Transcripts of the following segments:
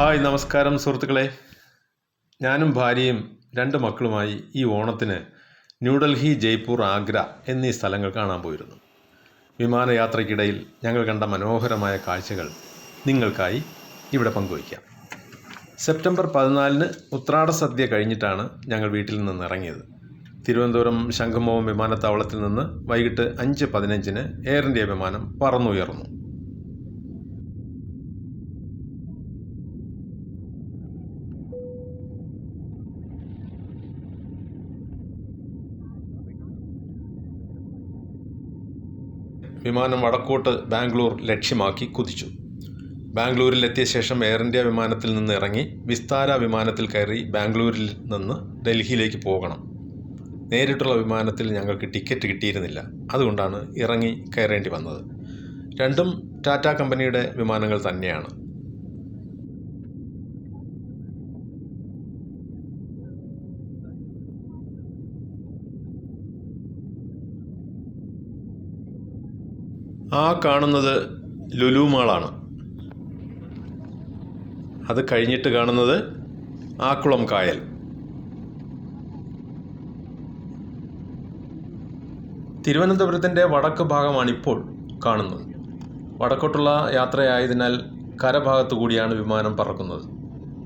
Hi നമസ്കാരം സുഹൃത്തുക്കളെ. ഞാനും ഭാര്യയും രണ്ട് മക്കളുമായി ഈ ഓണത്തിന് ന്യൂഡൽഹി ജയ്പൂർ ആഗ്ര എന്നീ സ്ഥലങ്ങൾ കാണാൻ പോയിരുന്നു. വിമാനയാത്രയ്ക്കിടയിൽ ഞങ്ങൾ കണ്ട മനോഹരമായ കാഴ്ചകൾ നിങ്ങൾക്കായി ഇവിടെ പങ്കുവയ്ക്കാം. സെപ്റ്റംബർ പതിനാലിന് ഉത്രാട സദ്യ കഴിഞ്ഞിട്ടാണ് ഞങ്ങൾ വീട്ടിൽ നിന്ന് ഇറങ്ങിയത്. തിരുവനന്തപുരം ശംഖുമുഖം വിമാനത്താവളത്തിൽ നിന്ന് വൈകിട്ട് അഞ്ച് പതിനഞ്ചിന് എയർ ഇന്ത്യ വിമാനം പറന്നുയർന്നു. വിമാനം വടക്കോട്ട് ബാംഗ്ലൂർ ലക്ഷ്യമാക്കി കുതിച്ചു. ബാംഗ്ലൂരിലെത്തിയ ശേഷം എയർ ഇന്ത്യ വിമാനത്തിൽ നിന്ന് ഇറങ്ങി വിസ്താര വിമാനത്തിൽ കയറി ബാംഗ്ലൂരിൽ നിന്ന് ഡൽഹിയിലേക്ക് പോകണം. നേരിട്ടുള്ള വിമാനത്തിൽ ഞങ്ങൾക്ക് ടിക്കറ്റ് കിട്ടിയിരുന്നില്ല. അതുകൊണ്ടാണ് ഇറങ്ങി കയറേണ്ടി വന്നത്. രണ്ടും ടാറ്റ കമ്പനിയുടെ വിമാനങ്ങൾ തന്നെയാണ്. ആ കാണുന്നത് ലുലു മാളാണ്. അത് കഴിഞ്ഞിട്ട് കാണുന്നത് ആക്കുളം കായൽ. തിരുവനന്തപുരത്തിന്റെ വടക്ക് ഭാഗമാണിപ്പോൾ കാണുന്നത്. വടക്കോട്ടുള്ള യാത്രയായതിനാൽ കരഭാഗത്തു കൂടിയാണ് വിമാനം പറക്കുന്നത്.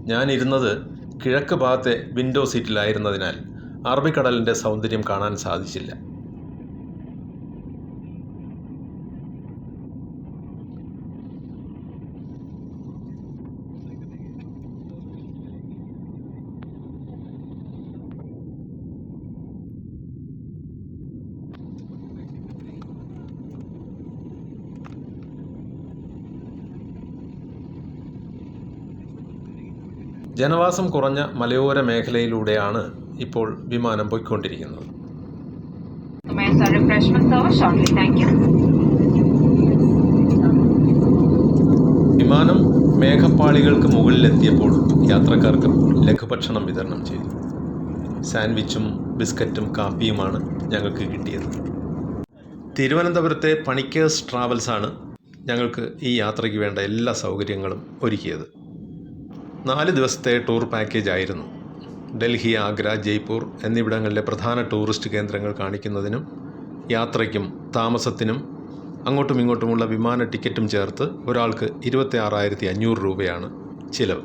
ഞാനിരുന്നത് കിഴക്ക് ഭാഗത്തെ വിൻഡോ സീറ്റിലായിരുന്നതിനാൽ അറബിക്കടലിന്റെ സൗന്ദര്യം കാണാൻ സാധിച്ചില്ല. ജനവാസം കുറഞ്ഞ മലയോര മേഖലയിലൂടെയാണ് ഇപ്പോൾ വിമാനം പോയിക്കൊണ്ടിരിക്കുന്നത്. വിമാനം മേഘപ്പാളികൾക്ക് മുകളിലെത്തിയപ്പോൾ യാത്രക്കാർക്ക് ലഘുഭക്ഷണം വിതരണം ചെയ്തു. സാൻഡ്വിച്ചും ബിസ്ക്കറ്റും കാപ്പിയുമാണ് ഞങ്ങൾക്ക് കിട്ടിയത്. തിരുവനന്തപുരത്തെ പണിക്കേഴ്സ് ട്രാവൽസാണ് ഞങ്ങൾക്ക് ഈ യാത്രയ്ക്ക് വേണ്ട എല്ലാ സൗകര്യങ്ങളും ഒരുക്കിയത്. നാല് ദിവസത്തെ ടൂർ പാക്കേജ് ആയിരുന്നു. ഡൽഹി ആഗ്ര ജയ്പൂർ എന്നിവിടങ്ങളിലെ പ്രധാന ടൂറിസ്റ്റ് കേന്ദ്രങ്ങൾ കാണിക്കുന്നതിനും യാത്രയ്ക്കും താമസത്തിനും അങ്ങോട്ടും ഇങ്ങോട്ടുമുള്ള വിമാന ടിക്കറ്റും ചേർത്ത് ഒരാൾക്ക് ഇരുപത്തി ആറായിരത്തി അഞ്ഞൂറ് രൂപയാണ് ചിലവ്.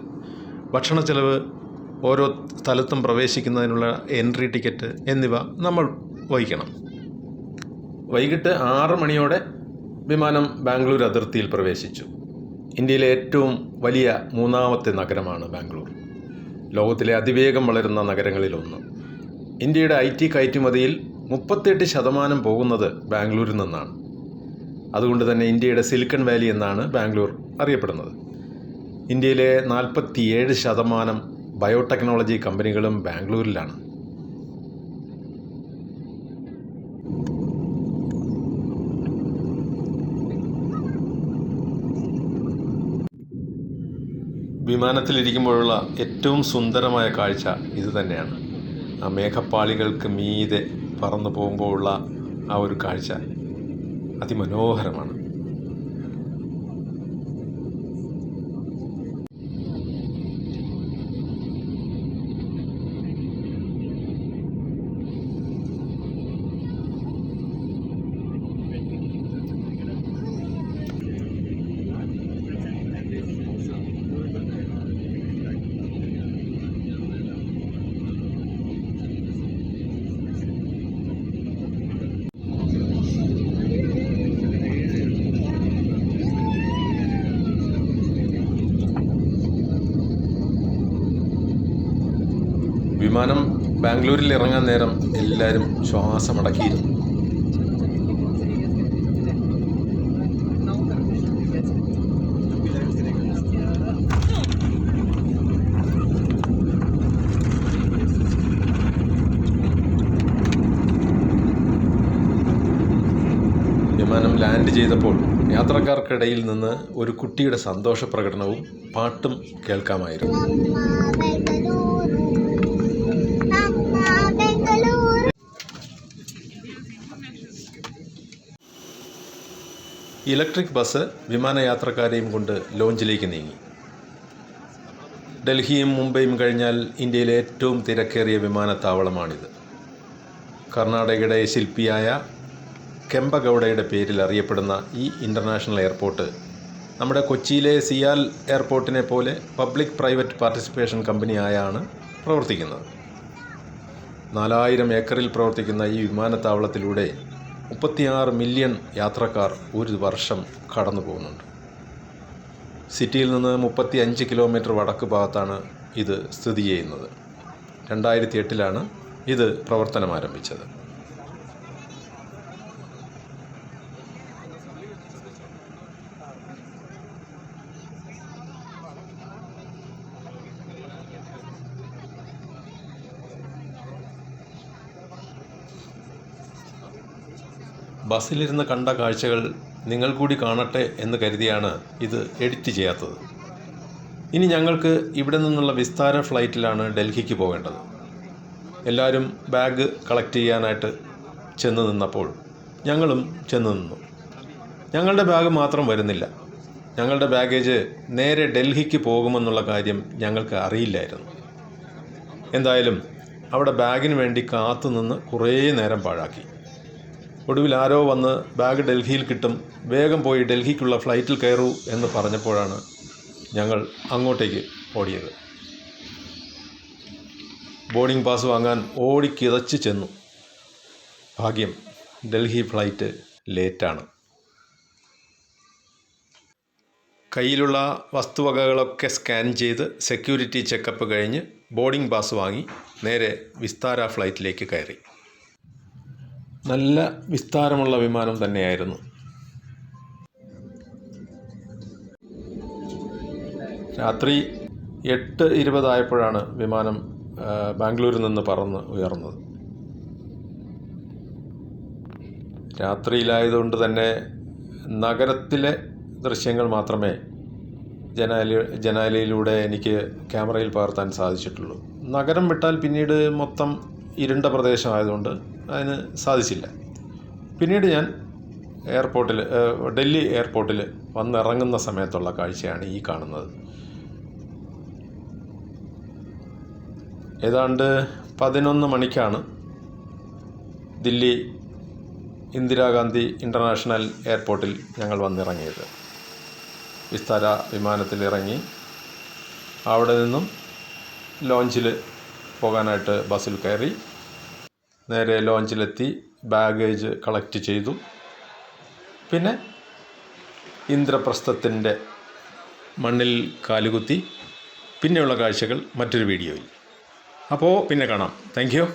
ഭക്ഷണ ചിലവ് ഓരോ സ്ഥലത്തും പ്രവേശിക്കുന്നതിനുള്ള എൻട്രി ടിക്കറ്റ് എന്നിവ നമ്മൾ വഹിക്കണം. വൈകിട്ട് ആറ് മണിയോടെ വിമാനം ബാംഗ്ലൂർ അതിർത്തിയിൽ പ്രവേശിച്ചു. ഇന്ത്യയിലെ ഏറ്റവും വലിയ മൂന്നാമത്തെ നഗരമാണ് ബാംഗ്ലൂർ. ലോകത്തിലെ അതിവേഗം വളരുന്ന നഗരങ്ങളിലൊന്ന്. ഇന്ത്യയുടെ ഐ ടി കയറ്റുമതിയിൽ മുപ്പത്തെട്ട് ശതമാനം പോകുന്നത് ബാംഗ്ലൂരിൽ നിന്നാണ്. അതുകൊണ്ട് തന്നെ ഇന്ത്യയുടെ സിലിക്കൺ വാലി എന്നാണ് ബാംഗ്ലൂർ അറിയപ്പെടുന്നത്. ഇന്ത്യയിലെ നാൽപ്പത്തിയേഴ് ശതമാനം ബയോടെക്നോളജി കമ്പനികളും ബാംഗ്ലൂരിലാണ്. വിമാനത്തിലിരിക്കുമ്പോഴുള്ള ഏറ്റവും സുന്ദരമായ കാഴ്ച ഇത് തന്നെയാണ്. ആ മേഘപ്പാളികൾക്ക് മീതെ പറന്നു പോകുമ്പോഴുള്ള ആ ഒരു കാഴ്ച അതിമനോഹരമാണ്. വിമാനം ബാംഗ്ലൂരിൽ ഇറങ്ങാൻ നേരം എല്ലാവരും ശ്വാസമടക്കിയിരുന്നു. വിമാനം ലാൻഡ് ചെയ്തപ്പോൾ യാത്രക്കാർക്കിടയിൽ നിന്ന് ഒരു കുട്ടിയുടെ സന്തോഷ പ്രകടനവും പാട്ടും കേൾക്കാമായിരുന്നു. ഇലക്ട്രിക് ബസ് വിമാനയാത്രക്കാരെയും കൊണ്ട് ലോഞ്ചിലേക്ക് നീങ്ങി. ഡൽഹിയും മുംബൈയും കഴിഞ്ഞാൽ ഇന്ത്യയിലെ ഏറ്റവും തിരക്കേറിയ വിമാനത്താവളമാണിത്. കർണാടകയുടെ ശില്പിയായ കെമ്പഗൌഡയുടെ പേരിൽ അറിയപ്പെടുന്ന ഈ ഇന്റർനാഷണൽ എയർപോർട്ട് നമ്മുടെ കൊച്ചിയിലെ സിയാൽ എയർപോർട്ടിനെ പോലെ പബ്ലിക് പ്രൈവറ്റ് പാർട്ടിസിപ്പേഷൻ കമ്പനിയായാണ് പ്രവർത്തിക്കുന്നത്. നാലായിരം ഏക്കറിൽ പ്രവർത്തിക്കുന്ന ഈ വിമാനത്താവളത്തിലൂടെ മുപ്പത്തിയാറ് മില്യൺ യാത്രക്കാർ ഒരു വർഷം കടന്നു പോകുന്നുണ്ട്. സിറ്റിയിൽ നിന്ന് മുപ്പത്തി അഞ്ച് കിലോമീറ്റർ വടക്ക് ഭാഗത്താണ് ഇത് സ്ഥിതി ചെയ്യുന്നത്. രണ്ടായിരത്തി എട്ടിലാണ് ഇത് പ്രവർത്തനം ആരംഭിച്ചത് ബസ്സിലിരുന്ന് കണ്ട കാഴ്ചകൾ നിങ്ങൾ കൂടി കാണട്ടെ എന്ന് കരുതിയാണ് ഇത് എഡിറ്റ് ചെയ്യാത്തത്. ഇനി ഞങ്ങൾക്ക് ഇവിടെ നിന്നുള്ള വിസ്താര ഫ്ലൈറ്റിലാണ് ഡൽഹിക്ക് പോകേണ്ടത്. എല്ലാവരും ബാഗ് കളക്ട് ചെയ്യാനായിട്ട് ചെന്ന് നിന്നപ്പോൾ ഞങ്ങളും ചെന്ന് നിന്നു. ഞങ്ങളുടെ ബാഗ് മാത്രം വരുന്നില്ല. ഞങ്ങളുടെ ബാഗേജ് നേരെ ഡൽഹിക്ക് പോകുമെന്നുള്ള കാര്യം ഞങ്ങൾക്ക് അറിയില്ലായിരുന്നു. എന്തായാലും അവിടെ ബാഗിന് വേണ്ടി കാത്തുനിന്ന് കുറേ നേരം പാഴാക്കി. ഒടുവിൽ ആരോ വന്ന് ബാഗ് ഡൽഹിയിൽ കിട്ടും വേഗം പോയി ഡൽഹിക്കുള്ള ഫ്ലൈറ്റിൽ കയറൂ എന്ന് പറഞ്ഞപ്പോഴാണ് ഞങ്ങൾ അങ്ങോട്ടേക്ക് ഓടിയത്. ബോർഡിംഗ് പാസ് വാങ്ങാൻ ഓടിക്കിതച്ച് ചെന്നു. ഭാഗ്യം ഡൽഹി ഫ്ലൈറ്റ് ലേറ്റാണ്. കയ്യിലുള്ള വസ്തുവകകളൊക്കെ സ്കാൻ ചെയ്ത് സെക്യൂരിറ്റി ചെക്കപ്പ് കഴിഞ്ഞ് ബോർഡിംഗ് പാസ് വാങ്ങി നേരെ വിസ്താര ഫ്ലൈറ്റിലേക്ക് കയറി. നല്ല വിസ്താരമുള്ള വിമാനം തന്നെയായിരുന്നു. രാത്രി എട്ട് ഇരുപതായപ്പോഴാണ് വിമാനം ബാംഗ്ലൂരിൽ നിന്ന് പറന്ന് ഉയർന്നത്. രാത്രിയിലായതുകൊണ്ട് തന്നെ നഗരത്തിലെ ദൃശ്യങ്ങൾ മാത്രമേ ജനാലി ജനാലയിലൂടെ എനിക്ക് ക്യാമറയിൽ പകർത്താൻ സാധിച്ചിട്ടുള്ളൂ. നഗരം വിട്ടാൽ പിന്നീട് മൊത്തം ഇരുണ്ട പ്രദേശമായതുകൊണ്ട് അതിന് സാധിച്ചില്ല. പിന്നീട് ഞാൻ എയർപോർട്ടിൽ ഡൽഹി എയർപോർട്ടിൽ വന്നിറങ്ങുന്ന സമയത്തുള്ള കാഴ്ചയാണ് ഈ കാണുന്നത്. ഏതാണ്ട് പതിനൊന്ന് മണിക്കാണ് ദില്ലി ഇന്ദിരാഗാന്ധി ഇന്റർനാഷണൽ എയർപോർട്ടിൽ ഞങ്ങൾ വന്നിറങ്ങിയത്. വിസ്താര വിമാനത്തിലിറങ്ങി അവിടെ നിന്നും ലോഞ്ചിൽ പോകാനായിട്ട് ബസ്സിൽ കയറി നേരെ ലോഞ്ചിലെത്തി ബാഗേജ് കളക്ട് ചെയ്തു. പിന്നെ ഇന്ദ്രപ്രസ്ഥത്തിന്റെ മണ്ണിൽ കാലുകുത്തി. പിന്നെയുള്ള കാഴ്ചകൾ മറ്റൊരു വീഡിയോയിൽ. അപ്പോൾ പിന്നെ കാണാം. Thank you